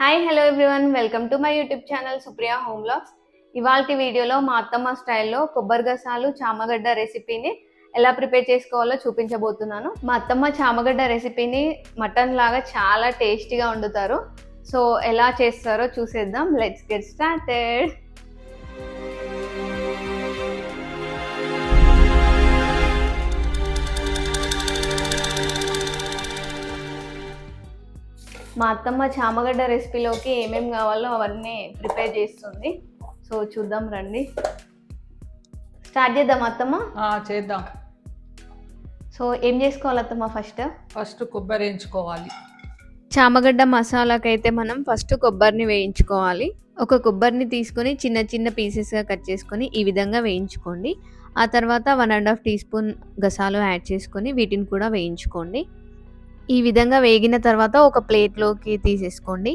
Hi hello everyone welcome to my YouTube channel Supriya home vlogs ఇవాళ వీడియోలో మా అత్తమ్మ స్టైల్లో కొబ్బరి గసాలు చామగడ్డ రెసిపీని ఎలా ప్రిపేర్ చేసుకోవాలో చూపించబోతున్నాను. మా అత్తమ్మ చామగడ్డ రెసిపీని మటన్ లాగా చాలా టేస్టీగా వండుతారు. సో ఎలా చేస్తారో చూసేద్దాం. లెట్స్ గెట్ స్టార్టెడ్ మా అత్తమ్మ చామగడ్డ రెసిపీలోకి ఏమేమి కావాలో అవన్నీ ప్రిపేర్ చేస్తుంది. సో చూద్దాం రండి. స్టార్ట్ చేద్దాం అత్తమ్మ? ఆ, చేద్దాం. సో ఏం చేసుకోవాలి అత్తమ్మ ఫస్ట్? ఫస్ట్ కొబ్బరి వేయించుకోవాలి. చామగడ్డ మసాలాకైతే మనం ఫస్ట్ కొబ్బరిని వేయించుకోవాలి. ఒక కొబ్బరిని తీసుకొని చిన్న చిన్న పీసెస్గా కట్ చేసుకొని ఈ విధంగా వేయించుకోండి. ఆ తర్వాత one and half teaspoon గసాలు యాడ్ చేసుకొని వీటిని కూడా వేయించుకోండి. ఈ విధంగా వేగిన తర్వాత ఒక ప్లేట్లోకి తీసేసుకోండి.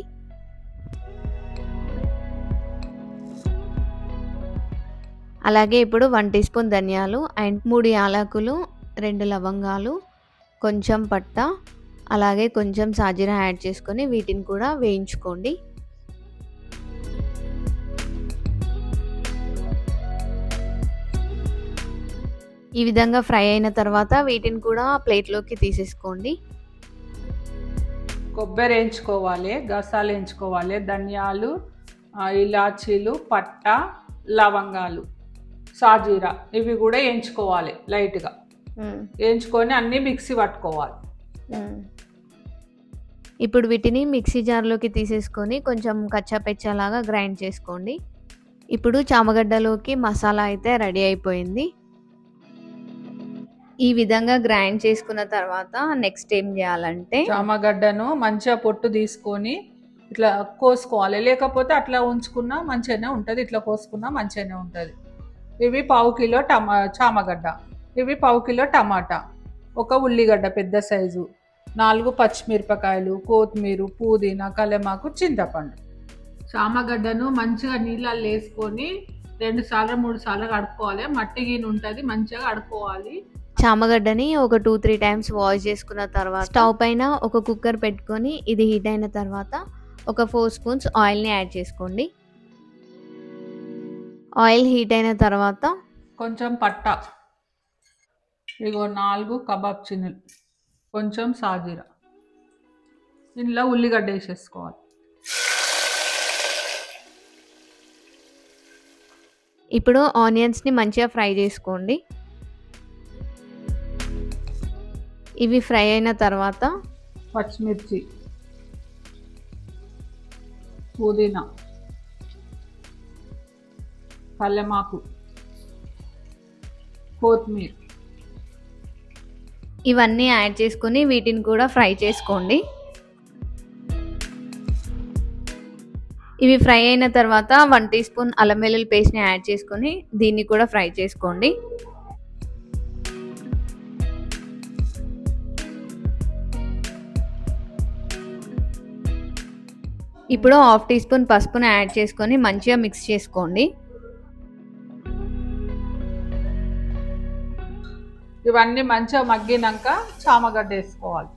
అలాగే ఇప్పుడు వన్ టీ స్పూన్ ధనియాలు అండ్ మూడు యాలకులు రెండు లవంగాలు కొంచెం పట్ట అలాగే కొంచెం సాజీరా యాడ్ చేసుకొని వీటిని కూడా వేయించుకోండి. ఈ విధంగా ఫ్రై అయిన తర్వాత వీటిని కూడా ప్లేట్లోకి తీసేసుకోండి. కొబ్బరి వేయించుకోవాలి గసాలు వేయించుకోవాలి ధనియాలు ఇలాచీలు పట్ట లవంగాలు సాజీరా ఇవి కూడా వేయించుకోవాలి లైట్గా. వేయించుకొని అన్నీ మిక్సీ పట్టుకోవాలి. ఇప్పుడు వీటిని మిక్సీ జార్లోకి తీసేసుకొని కొంచెం కచ్చాపెచ్చాలాగా గ్రైండ్ చేసుకోండి ఇప్పుడు చామగడ్డలోకి మసాలా అయితే రెడీ అయిపోయింది ఈ విధంగా గ్రైండ్ చేసుకున్న తర్వాత నెక్స్ట్ ఏం చేయాలంటే చామగడ్డను మంచిగా పొట్టు తీసుకొని ఇట్లా కోసుకోవాలి. లేకపోతే అట్లా ఉంచుకున్నా మంచిగానే ఉంటుంది ఇట్లా కోసుకున్నా మంచిగానే ఉంటుంది. ఇవి పావు కిలో టమా చామగడ్డ ఇవి పావు కిలో టమాటా ఒక ఉల్లిగడ్డ పెద్ద సైజు నాలుగు పచ్చిమిరపకాయలు కొత్తిమీర పుదీనా కలెమాకు చింతపండు. చామగడ్డను మంచిగా నీళ్ళల్లో వేసుకొని రెండు సార్లు మూడు సార్లు కడుక్కోవాలి. మట్టి గిన్నె ఉంటుంది మంచిగా కడుక్కోవాలి. చామగడ్డని ఒక టూ త్రీ టైమ్స్ వాష్ చేసుకున్న తర్వాత స్టవ్ పైన ఒక కుక్కర్ పెట్టుకొని ఇది హీట్ అయిన తర్వాత ఒక ఫోర్ స్పూన్స్ ఆయిల్ని యాడ్ చేసుకోండి. ఆయిల్ హీట్ అయిన తర్వాత కొంచెం పట్ట. ఇగో నాలుగు కబాబ్ చిన్నులు. కొంచెం సాజీరా. ఇందులో ఉల్లిగడ్డ వేసేసుకోవాలి. ఇప్పుడు ఆనియన్స్ని మంచిగా ఫ్రై చేసుకోండి. ఇవి ఫ్రై అయిన తర్వాత పచ్చిమిర్చి పుదీనా కల్లెమాకు కొత్తిమీర. ఇవన్నీ యాడ్ చేసుకొని వీటిని కూడా ఫ్రై చేసుకోండి. ఇవి ఫ్రై అయిన తర్వాత వన్ టీ స్పూన్ అల్లం వెల్లుల్లి పేస్ట్ని యాడ్ చేసుకొని దీన్ని కూడా ఫ్రై చేసుకోండి. ఇప్పుడు హాఫ్ టీ స్పూన్ పసుపును యాడ్ చేసుకొని మంచిగా మిక్స్ చేసుకోండి. ఇవన్నీ మంచిగా మగ్గినాక చామగడ్డ వేసుకోవాలి.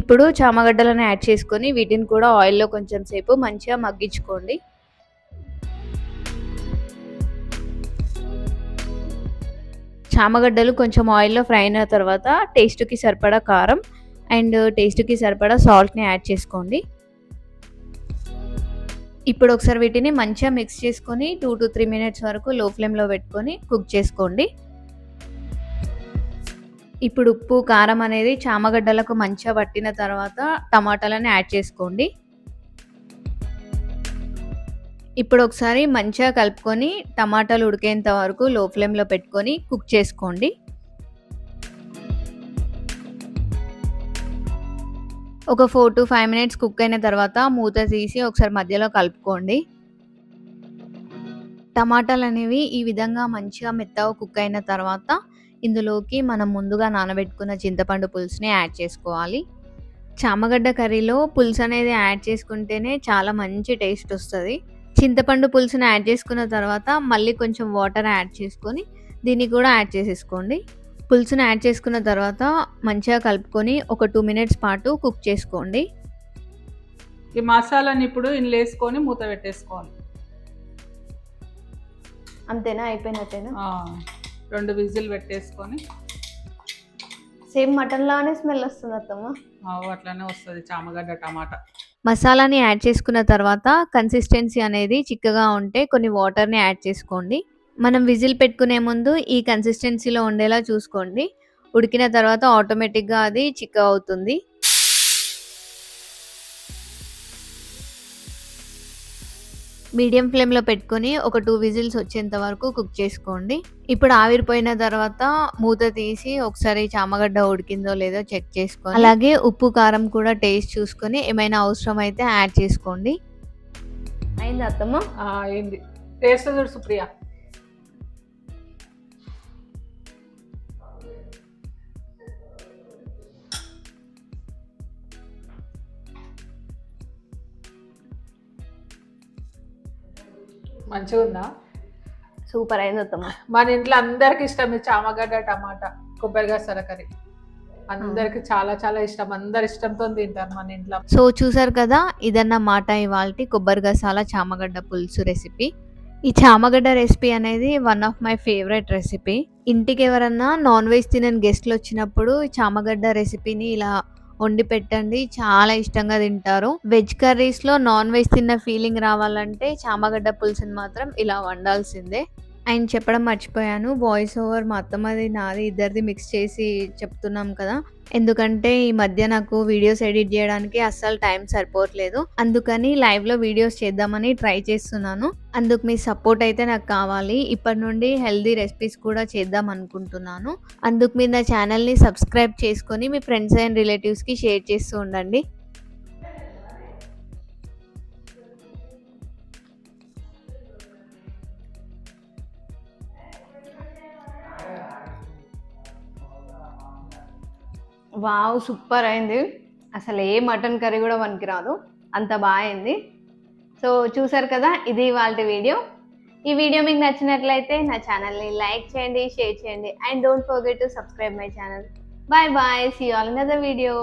ఇప్పుడు చామగడ్డలను యాడ్ చేసుకొని వీటిని కూడా ఆయిల్లో కొంచెం సేపు మంచిగా మగ్గించుకోండి. చామగడ్డలు కొంచెం ఆయిల్లో ఫ్రై అయిన తర్వాత టేస్ట్కి సరిపడా కారం అండ్ టేస్ట్కి సరిపడా సాల్ట్ని యాడ్ చేసుకోండి. ఇప్పుడు ఒకసారి వీటిని మంచిగా మిక్స్ చేసుకొని టూ టు త్రీ మినిట్స్ వరకు లో ఫ్లేమ్లో పెట్టుకొని కుక్ చేసుకోండి. ఇప్పుడు ఉప్పు కారం అనేది చామగడ్డలకు మంచిగా పట్టిన తర్వాత టమాటాలను యాడ్ చేసుకోండి. ఇప్పుడు ఒకసారి మంచిగా కలుపుకొని టమాటాలు ఉడికేంత వరకు లో ఫ్లేమ్లో పెట్టుకొని కుక్ చేసుకోండి. ఒక four to five minutes cook అయిన తర్వాత మూత తీసి ఒకసారి మధ్యలో కలుపుకోండి. టమాటాలు అనేవి ఈ విధంగా మంచిగా మెత్తగా కుక్ అయిన తర్వాత ఇందులోకి మనం ముందుగా నానబెట్టుకున్న చింతపండు పులుసుని యాడ్ చేసుకోవాలి. చామగడ్డ కర్రీలో పులుసు అనేది యాడ్ చేసుకుంటేనే చాలా మంచి టేస్ట్ వస్తుంది. చింతపండు పులుసుని యాడ్ చేసుకున్న తర్వాత మళ్ళీ కొంచెం వాటర్ యాడ్ చేసుకొని దీన్ని కూడా యాడ్ చేసేసుకోండి. పులుసుని యాడ్ చేసుకున్న తర్వాత మంచిగా కలుపుకొని ఒక టూ మినిట్స్ పాటు కుక్ చేసుకోండి. ఈ మసాలాని ఇప్పుడు వేసుకొని మూత పెట్టేసుకోవాలి. అంతేనా? అయిపోయినట్టేనా? ఆ, రెండు విజిల్ పెట్టేసుకొని. సేమ్ మటన్ లానే స్మెల్ వస్తుంది అత్తమ్మ. అట్లనే వస్తుంది చామగడ్డ టమాటా. మసాలాని యాడ్ చేసుకున్న తర్వాత కన్సిస్టెన్సీ అనేది చిక్కగా ఉంటే కొన్ని వాటర్ని యాడ్ చేసుకోండి. మనం విజిల్ పెట్టుకునే ముందు ఈ కన్సిస్టెన్సీలో ఉండేలా చూసుకోండి. ఉడికిన తర్వాత ఆటోమేటిక్గా అది చిక్క అవుతుంది. మీడియం ఫ్లేమ్లో పెట్టుకొని ఒక టూ విజిల్స్ వచ్చేంత వరకు కుక్ చేసుకోండి. ఇప్పుడు ఆవిరిపోయిన తర్వాత మూత తీసి ఒకసారి చామగడ్డ ఉడికిందో లేదో చెక్ చేసుకోండి అలాగే ఉప్పు కారం కూడా టేస్ట్ చూసుకొని ఏమైనా అవసరం అయితే యాడ్ చేసుకోండి. అయింది అత్తమ్మ? అయింది. టేస్ట్ చూడు సుప్రియ. మంచిగా ఉందా? సూపర్ అయింది అత్తమ్మ మన ఇంట్లో అందరికి ఇష్టం ఈ చామగడ్డ టమాటా కొబ్బరిగా సరకరి అందరికి చాలా చాలా ఇష్టం. అందరు ఇష్టంతో తింటారు మన ఇంట్లో. సో చూసారు కదా ఇదన్న మాట ఇవాళ కొబ్బరి గసాల చామగడ్డ పులుసు రెసిపీ. ఈ చామగడ్డ రెసిపీ అనేది one of my favourite recipe. ఇంటికి ఎవరన్నా నాన్ వెజ్ తినని గెస్ట్లు వచ్చినప్పుడు ఈ చామగడ్డ రెసిపీని ఇలా వండి పెట్టండి. చాలా ఇష్టంగా తింటారు. వెజ్ కర్రీస్లో నాన్ వెజ్ తిన్న ఫీలింగ్ రావాలంటే చామగడ్డ పులుసుని మాత్రం ఇలా వండాల్సిందే. ఆయన చెప్పడం మర్చిపోయాను. వాయిస్ ఓవర్ మొత్తం అది నాది ఇద్దరిది మిక్స్ చేసి చెప్తున్నాం కదా. ఎందుకంటే ఈ మధ్య నాకు వీడియోస్ ఎడిట్ చేయడానికి అస్సలు టైం సరిపోవట్లేదు. అందుకని లైవ్లో వీడియోస్ చేద్దామని ట్రై చేస్తున్నాను. అందుకు మీ సపోర్ట్ అయితే నాకు కావాలి. ఇప్పటి నుండి హెల్దీ రెసిపీస్ కూడా చేద్దాం అనుకుంటున్నాను. అందుకు మీ నా ఛానల్ని సబ్స్క్రైబ్ చేసుకొని మీ ఫ్రెండ్స్ అండ్ రిలేటివ్స్కి షేర్ చేస్తూ ఉండండి. వావ్ సూపర్ అయింది. అసలు ఏ మటన్ కర్రీ కూడా మనకి రాదు. అంత బాగా సో చూసారు కదా ఇది వాళ్ళ వీడియో. ఈ వీడియో మీకు నచ్చినట్లయితే నా ఛానల్ని లైక్ చేయండి షేర్ చేయండి. And don't forget to subscribe my channel. Bye bye see all in other video.